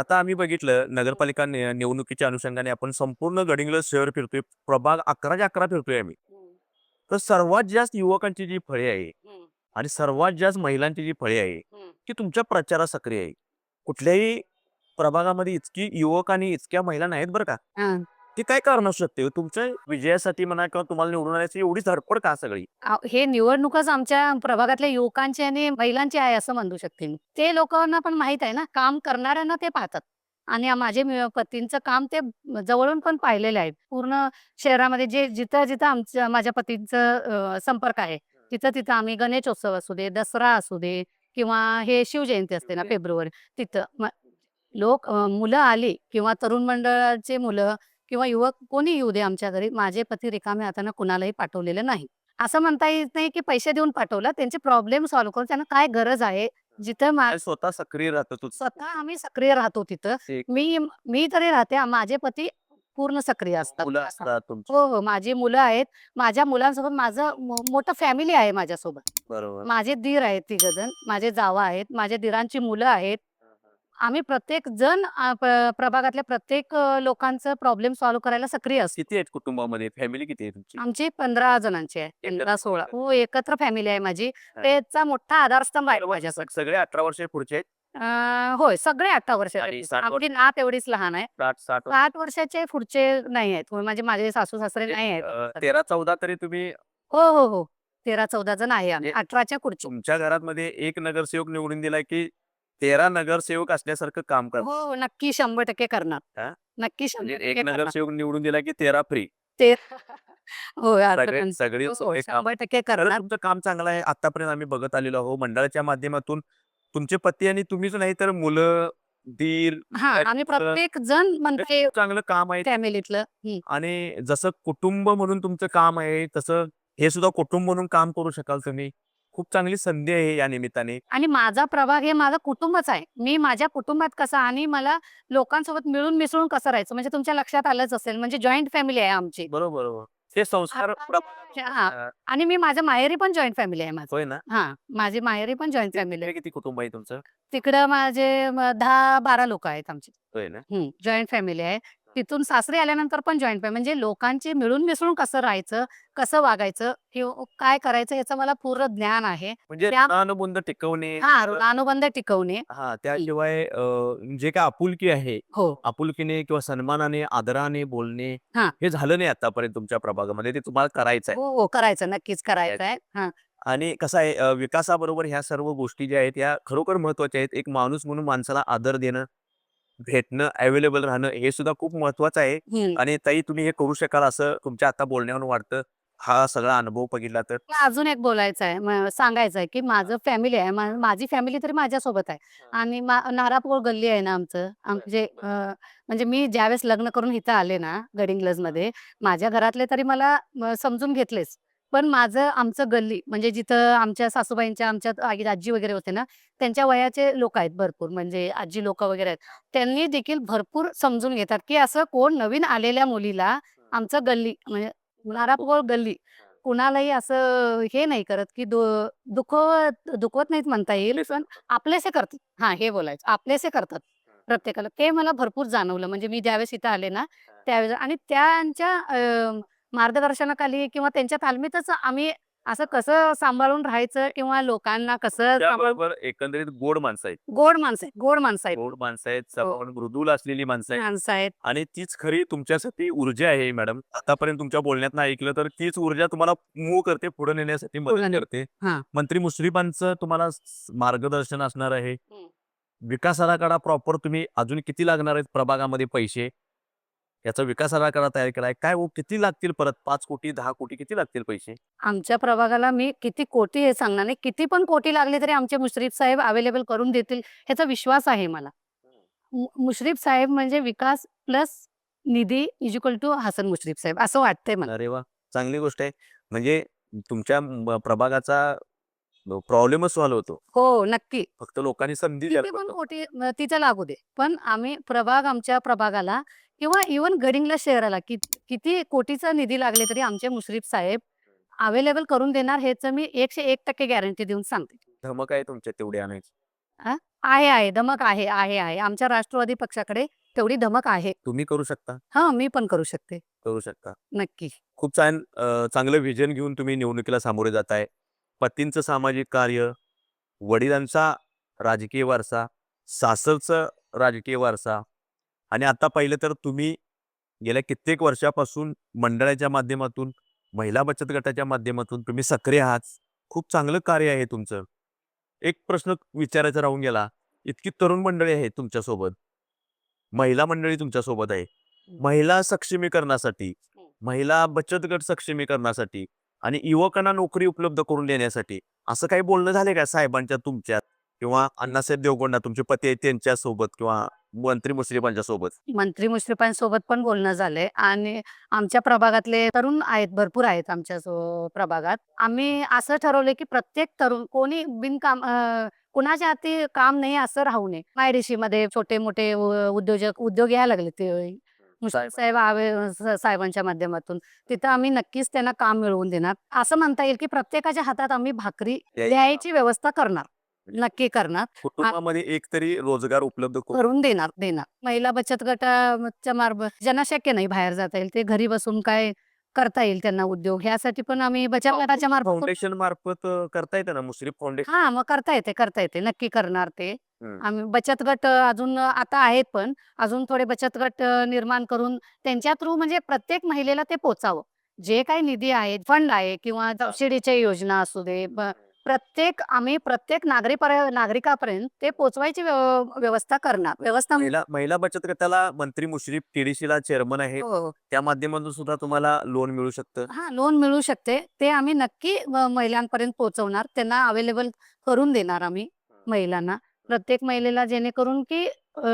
आता आम्ही बघितलं नगरपालिका नि- निवडणुकीच्या अनुषंगाने आपण संपूर्ण गडिंग्लज शहर फिरतोय. प्रभाग अकराच्या अकरा फिरतोय आम्ही. तर सर्वात जास्त युवकांची जी फळे आहे आणि सर्वात जास्त महिलांची जी फळे आहे ती तुमच्या प्रचारात सक्रिय आहे. कुठल्याही प्रभागामध्ये इतकी युवक आणि इतक्या महिला नाहीत बरं का. हा. ती काय कारण असू शकते? तुमच्या विजयासाठी म्हणा किंवा तुम्हाला निवडून आल्याची एवढी धडपड का सगळी? आ- हे निवडणूकच आमच्या प्रभागातल्या युवकांची आणि महिलांची आहे असं म्हणू शकते मी. ते लोकांना पण माहीत आहे ना काम करणाऱ्यांना ते पाहतात. आणि आ- माझे मी- पतींचं काम ते जवळून पण पाहिलेलं आहे. पूर्ण शहरामध्ये जे जिथं जिथं आमच्या माझ्या पतींचं अ, संपर्क आहे तिथं तिथं आम्ही गणेशोत्सव असू दे दसरा असू दे किंवा हे शिवजयंती असते ना फेब्रुवारी तिथं म- लोक अ, मुलं आली किंवा तरुण मंडळाचे मुलं किंवा युवक कोणी येऊ दे आमच्या घरी माझे पती रिकामे हाताने कुणालाही पाठवलेलं नाही. असं म्हणता येत नाही की पैसे देऊन पाठवलं त्यांचे प्रॉब्लेम सॉल्व्ह करून त्यांना काय गरज आहे? जिथं मा- आणि स्वतः सक्रिय राहतं तू? स्वतः आम्ही सक्रिय राहतो तिथं. मी मी तरी राहते आ- माझे पती पूर्ण सक्रिय असतात. मुलं असं. असतात तुमची. हो हो माझी मुलं आहेत. माझ्या मुलांसोबत माझं मो- मोठं फॅमिली आहे माझ्यासोबत. बरोबर. माझे दीर आहेत तिघ जण माझे जावा आहेत. माझ्या दीरांची मुलं आहेत. आम्ही प्रत्येक जण प- प्रभागातल्या प्रत्येक अ, लोकांचं प्रॉब्लेम सॉल्व्ह करायला सक्रिय असतो. किती आहेत कुटुंबामध्ये? फॅमिली किती आहे तुमची? आमची पंधरा जणांची आहे. एकत्र पंधरा सोळा. हो एकत्र फॅमिली आहे माझी. हा. त्याचा मोठा आधारस्तंभ आहे. माझ्या सग- सगळे अठरा वर्ष पुढचे आहेत? अं, होय सगळे अठरा वर्ष साठ आमची नात एवढीच लहान आहे. साठ साठ वर्ष. साठ वर्षाचे पुढचे नाही आहेत. होय, म्हणजे माझे सासू सासरे नाही आहेत. अं, तेरा चौदा तरी तुम्ही हो हो हो. तेरा चौदा जण आहे आम्ही. म्हणजे अठराच्या पुढचे. तुमच्या घरामध्ये एक नगरसेवक निवडून दिला की तेरा नगरसेवक असल्यासारखं काम करतात. हो हो, नक्की शंभर टक्के करणार. हा? नक्की म्हणजे शंभर एक टक्के करणार. नगरसेवक निवडून दिला की तेरा फ्री ते होय सगळे हो, हो, हे काम शंभर टक्के करणार. तुमचं काम चांगलं आहे. आतापर्यंत आम्ही बघत आलेलो आहो मंडळाच्या माध्यमातून तुमचे पती आणि तुम्हीच नाही तर मुलं दीर हा आम्ही प्रत्येक जण म्हणजे चांगलं काम आहे. फॅमिलीतलं. हम्म. आणि जसं कुटुंब म्हणून तुमचं काम आहे तसं हे सुद्धा कुटुंब म्हणून काम करू शकाल तुम्ही. खूप चांगली संधी आहे या निमित्ताने. आणि माझा प्रभाग हे माझं कुटुंबच आहे. मी माझ्या कुटुंबात कसा आणि मला लोकांसोबत मिळून मिसळून कसं राहायचं? म्हणजे तुमच्या लक्षात आलंच असेल. म्हणजे जॉईंट फॅमिली आहे आमची. बरोबर बरोबर. ते संस्कार हा. अं, आणि मी माझ्या माहेरी पण जॉईंट फॅमिली आहे माझं. होय ना? हा. माझी माहेरी पण जॉईंट फॅमिली आहे. किती किती कुटुंब आहे तुमचं? तिकडं माझे म, दहा बारा लोक आहेत आमची. होय ना? जॉईंट फॅमिली आहे. तिथून सासरे आल्यानंतर पण जॉईंट फॅमिली म्हणजे लोकांची मिळून मिसळून कसं राहायचं कसं वागायचं किंवा काय करायचं याचं मला पूर्ण ज्ञान आहे. म्हणजे त्या- ऋणानुबंध टिकवणे हा ऋणानुबंध टिकवणे. हा त्याशिवाय अं, जे काय आपुलकी आहे हो. आपुलकीने किंवा सन्मानाने आदराने बोलणे हा. हे झालं नाही आतापर्यंत तुमच्या प्रभागामध्ये ते तुम्हाला करायचं आहे हो हो करायचं नक्कीच करायचं आहे हा. आणि कसं आहे अं, विकासाबरोबर ह्या सर्व गोष्टी ज्या आहेत या खरोखर महत्त्वाच्या आहेत. एक माणूस म्हणून माणसाला आदर देणं भेटणं अवेलेबल राहणं हे सुद्धा खूप महत्वाचं आहे. आणि ताई तुम्ही हे करू शकाल असं तुमच्या आता बोलण्यावरून वाटतं. हा सगळा अनुभव बघितला तर. मला अजून एक बोलायचं आहे. म- सांगायचं आहे की माझं फॅमिली आहे. मा- माझी फॅमिली तरी माझ्यासोबत आहे. आणि मा- नारापूर गल्ली आहे ना आमचं. आमचे अं, म्हणजे मी ज्यावेळेस लग्न करून इथं आले ना गडिंग्लजमध्ये माझ्या घरातले तरी मला म, समजून घेतलेच. पण माझं आमचं गल्ली म्हणजे जिथं आमच्या सासूबाईंच्या आमच्या आई आजी वगैरे होते ना त्यांच्या वयाचे लोक आहेत भरपूर म्हणजे आजी लोक वगैरे आहेत. त्यांनी देखील भरपूर समजून घेतात की असं कोण नवीन आलेल्या मुलीला आमचं गल्ली म्हणजे नारापूर गल्ली कुणालाही असं हे नाही करत की दु- दुखवत दुखवत नाहीत म्हणता येईल पण आपलेसे करतात. हा हे बोलायचं आपलेसे करतात प्रत्येकाला. ते मला भरपूर जाणवलं म्हणजे मी ज्यावेळेस इथं आले ना त्यावेळेस आणि त्यांच्या अं, मार्गदर्शनाखाली किंवा त्यांच्या तालमीतच आम्ही असं कसं सांभाळून राहायचं किंवा लोकांना कसं सांभाळून त्याबरोबर एकंदरीत गोड माणसं आहेत. गोड माणसं आहेत गोड माणसं आहेत. गोड माणसं आहेत हो. सपाट मृदूल असलेली माणसं आहेत. माणसं आहेत. आणि तीच खरी तुमच्यासाठी ऊर्जा आहे मॅडम. आतापर्यंत तुमच्या बोलण्यात ऐकलं तर तीच ऊर्जा तुम्हाला मूव करते पुढे नेण्यासाठी मदत करते. हा. मंत्री मुश्रीफांचं तुम्हाला स- मार्गदर्शन असणार आहे. हम्म. विकास आराखडा प्रॉपर तुम्ही अजून किती लागणार आहेत प्रभागामध्ये पैसे? याचा विकास आराखडा तयार केलाय काय हो किती लागतील परत? पाच कोटी दहा कोटी किती लागतील पैसे? आमच्या प्रभागाला मी किती कोटी हे सांगणार नाही. किती पण कोटी लागले तरी आमचे मुश्रीफ साहेब अवेलेबल करून देतील ह्याचा विश्वास आहे मला. मु- मुश्रीफ साहेब म्हणजे विकास प्लस निधी इज्युकल टू हसन मुश्रीफ साहेब असं वाटतंय मला. अरे वा चांगली गोष्ट आहे. म्हणजे तुमच्या म- प्रभागाचा प्रॉब्लेमच सॉल्व्ह होतो. हो नक्की. फक्त लोकांनी संधी द्यायला पण. कोटी अं, तिथं लागू दे. पण आम्ही प्रभाग आमच्या प्रभागाला किंवा इवन गडिंगला शहराला कि- किती कोटीचा निधी लागले तरी आमचे मुश्रीफ साहेब अवेलेबल करून देणार ह्याचं मी एकशे एक टक्के गॅरंटी देऊन सांगते. धमक आहे तुमच्या तेवढी आणायची. आहे आहे. धमक आहे आहे आहे. आमच्या राष्ट्रवादी पक्षाकडे तेवढी धमक आहे. तुम्ही करू शकता. हा मी पण करू शकते. करू शकता. नक्की. खूप छान अ, चांगलं विजन घेऊन तुम्ही निवडणुकीला सामोरे जात आहे पतींचं सामाजिक कार्य वडिलांचा राजकीय वारसा सासरचं राजकीय वारसा आणि आता पाहिलं तर तुम्ही गेल्या कित्येक वर्षापासून मंडळाच्या माध्यमातून महिला बचत गटाच्या माध्यमातून तुम्ही सक्रिय आहात. खूप चांगलं कार्य आहे तुमचं. एक प्रश्न विचारायचा राहून गेला इतकी तरुण मंडळी आहे तुमच्यासोबत. महिला मंडळी तुमच्यासोबत आहे. महिला सक्षमीकरणासाठी महिला बचत गट सक्षमीकरणासाठी आणि युवकांना नोकरी उपलब्ध करून देण्यासाठी असं काही बोलणं झाले का साहेबांच्या तुमच्या किंवा अण्णासाहेब देवगोंडा तुमचे पती आहेत त्यांच्यासोबत किंवा मंत्री मुश्रीफांच्या सोबत मंत्री मुश्रीफांसोबत पण बोलणं झालंय आणि आमच्या प्रभागातले तरुण आहेत भरपूर आहेत आमच्या प्रभागात. आम्ही असं ठरवलंय की प्रत्येक तरुण कोणी बिनकाम कुणाच्या हाती काम नाही असं राहू नये. मायडेशी मध्ये छोटे मोठे उद्योजक उद्योग यायला लागले ते. साहेब आवे साहेबांच्या माध्यमातून. तिथं आम्ही नक्कीच त्यांना काम मिळवून देणार. असं म्हणता येईल की प्रत्येकाच्या हातात आम्ही भाकरी. द्यायची व्यवस्था करणार. नक्की करणार. कुटुंबामध्ये एक तरी रोजगार उपलब्ध करून करून देणार देणार. महिला बचत गटाच्या मार्फत ज्यांना शक्य नाही बाहेर जाता येईल ते घरी बसून काय करता येईल त्यांना उद्योग ह्यासाठी पण आम्ही बचत गटाच्या मार्फत फाउंडेशन मार्फत अ, करता येतं ना मुश्रीफ फाउंडेशन हा मग करता येते करता येते. नक्की करणार ते. हम्म. आम्ही बचत गट अ, अजून आता आहेत पण अजून थोडे बचत गट अ, निर्माण करून त्यांच्या थ्रू म्हणजे प्रत्येक महिलेला ते पोचावं. जे काही निधी आहे फंड आहे किंवा सबसिडीच्या योजना असू दे ब- प्रत्येक आम्ही प्रत्येक नागरिक नागरिकापर्यंत ते पोचवायची व्यव- व्यवस्था करणार व्यवस्था महिला महिला बचत गटाला मंत्री मुश्रीफ TDC ला चेअरमन आहे हो. त्या माध्यमातून सुद्धा तुम्हाला लोन मिळू शकतं. हा लोन मिळू शकते. ते आम्ही नक्की अ, महिलांपर्यंत पोहोचवणार त्यांना अवेलेबल करून देणार आम्ही महिलांना. प्रत्येक महिलेला जेणेकरून की अ,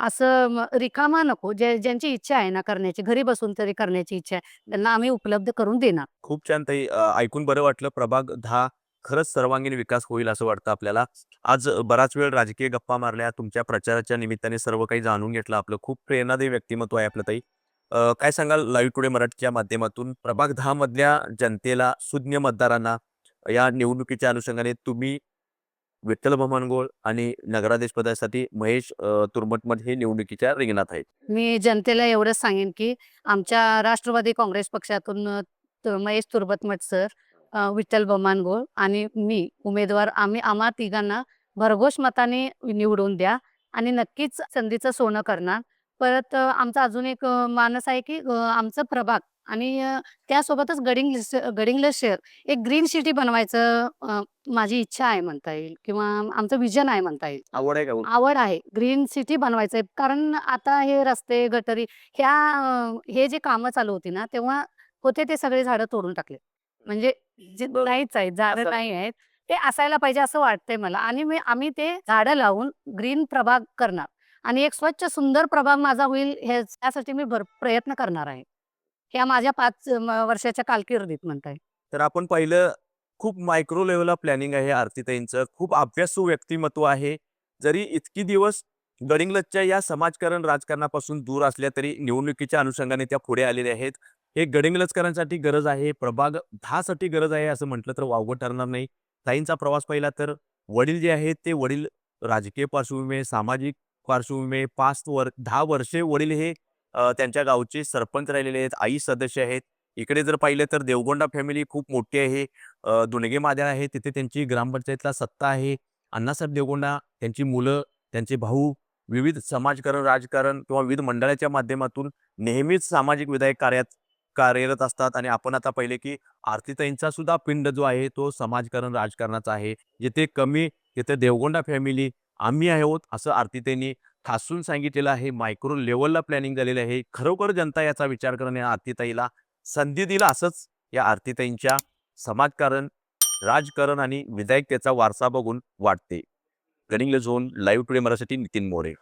असं रिकामा नको. जे ज्यांची इच्छा आहे ना करण्याची घरी बसून तरी करण्याची इच्छा आहे त्यांना आम्ही उपलब्ध करून देणार. खूप छान ताई. अ, ऐकून बरं वाटलं. प्रभाग दहा खरंच सर्वांगीण विकास होईल असं वाटतं आपल्याला. आज बराच वेळ राजकीय गप्पा मारल्या. तुमच्या प्रचाराच्या निमित्ताने सर्व काही जाणून घेतलं आपलं. खूप प्रेरणादायी व्यक्तिमत्व आहे आपलं ताई. अ, काय सांगाल लाईव्ह टुडे मराठीच्या माध्यमातून? प्रभाग दहा मधल्या जनतेला सुज्ञ मतदारांना या निवडणुकीच्या अनुषंगाने तुम्ही विठ्ठल भमानगोळ आणि नगराध्यक्ष पदासाठी महेश अ, हे निवडणुकीच्या रिंगणात आहेत. मी जनतेला एवढंच सांगेन की आमच्या राष्ट्रवादी काँग्रेस पक्षातून महेश तुर्बतमठ सर विठ्ठल बमानगोळ आणि मी उमेदवार आम्ही आम्हा तिघांना भरघोष मताने निवडून द्या आणि नक्कीच संधीचं सोनं करणार. परत आमचं आमचा अजून एक मानस आहे की आमचं प्रभाग आणि त्यासोबतच गडिंग गडिंग्लज शहर एक ग्रीन सिटी बनवायचं अ, माझी इच्छा आहे म्हणता येईल किंवा आमचं विजन आहे म्हणता येईल. आवड आहे का आवड आहे. ग्रीन सिटी बनवायचं आहे. कारण आता हे रस्ते गटरी ह्या अं, हे जे कामं चालू होती ना तेव्हा होते ते सगळे झाडं तोडून टाकले. म्हणजे जे बरं. नाहीच आहेत झाडं असं- नाही आहेत ते असायला पाहिजे असं वाटतंय मला. आणि मी आम्ही ते झाडं लावून ग्रीन प्रभाग करणार. आणि एक स्वच्छ सुंदर प्रभाग माझा होईल हे त्यासाठी मी भर प्रयत्न करणार आहे. ह्या माझ्या पाच वर्षाच्या कालकिर्दीत म्हणताय. तर आपण पाहिलं खूप मायक्रो लेवलला प्लॅनिंग आहे आरतीताईंचं. खूप अभ्यासू व्यक्तिमत्व आहे. जरी इतकी दिवस गडिंग्लजच्या या समाजकारण राजकारणापासून दूर असल्या तरी निवडणुकीच्या अनुषंगाने त्या पुढे आलेल्या आहेत. हे गडिंग्लजकरांसाठी गरज आहे. प्रभाग दहा साठी गरज आहे असं म्हटलं तर वावगं ठरणार नाही. ताईंचा प्रवास पाहिला तर वडील जे आहेत ते वडील राजकीय पार्श्वभूमी सामाजिक पार्श्वभूमी पाच वर दहा वर्षे वडील हे त्यांच्या गावचे सरपंच राहिलेले आहेत आई सदस्य आहेत. इकडे जर पाहिलं तर देवगोंडा फॅमिली खूप मोठी आहे. दुनगे माद्या आहे तिथे त्यांची ग्रामपंचायतला सत्ता आहे. अण्णासाहेब देवगोंडा त्यांची मुलं त्यांचे भाऊ विविध समाजकारण राजकारण किंवा विविध मंडळाच्या माध्यमातून नेहमीच सामाजिक विधायक कार्यात कार्यरत असतात. आणि आपण आता पाहिले की आरतीताईंचा सुद्धा पिंड जो आहे तो समाजकारण राजकारणाचा आहे. जिथे कमी तिथे देवगोंडा फॅमिली आम्ही आहोत असं आरतीताईंनी ठासून सांगितलेलं आहे मायक्रो लेवलला प्लॅनिंग झालेलं आहे. खरोखर जनता याचा विचार करणे आरतीताईला संधी दिला असंच या आरतीताईंच्या समाजकारण राजकारण आणि विधायकतेचा वारसा बघून वाटते. गडिंग्ल zone live today Marathi Nitin More.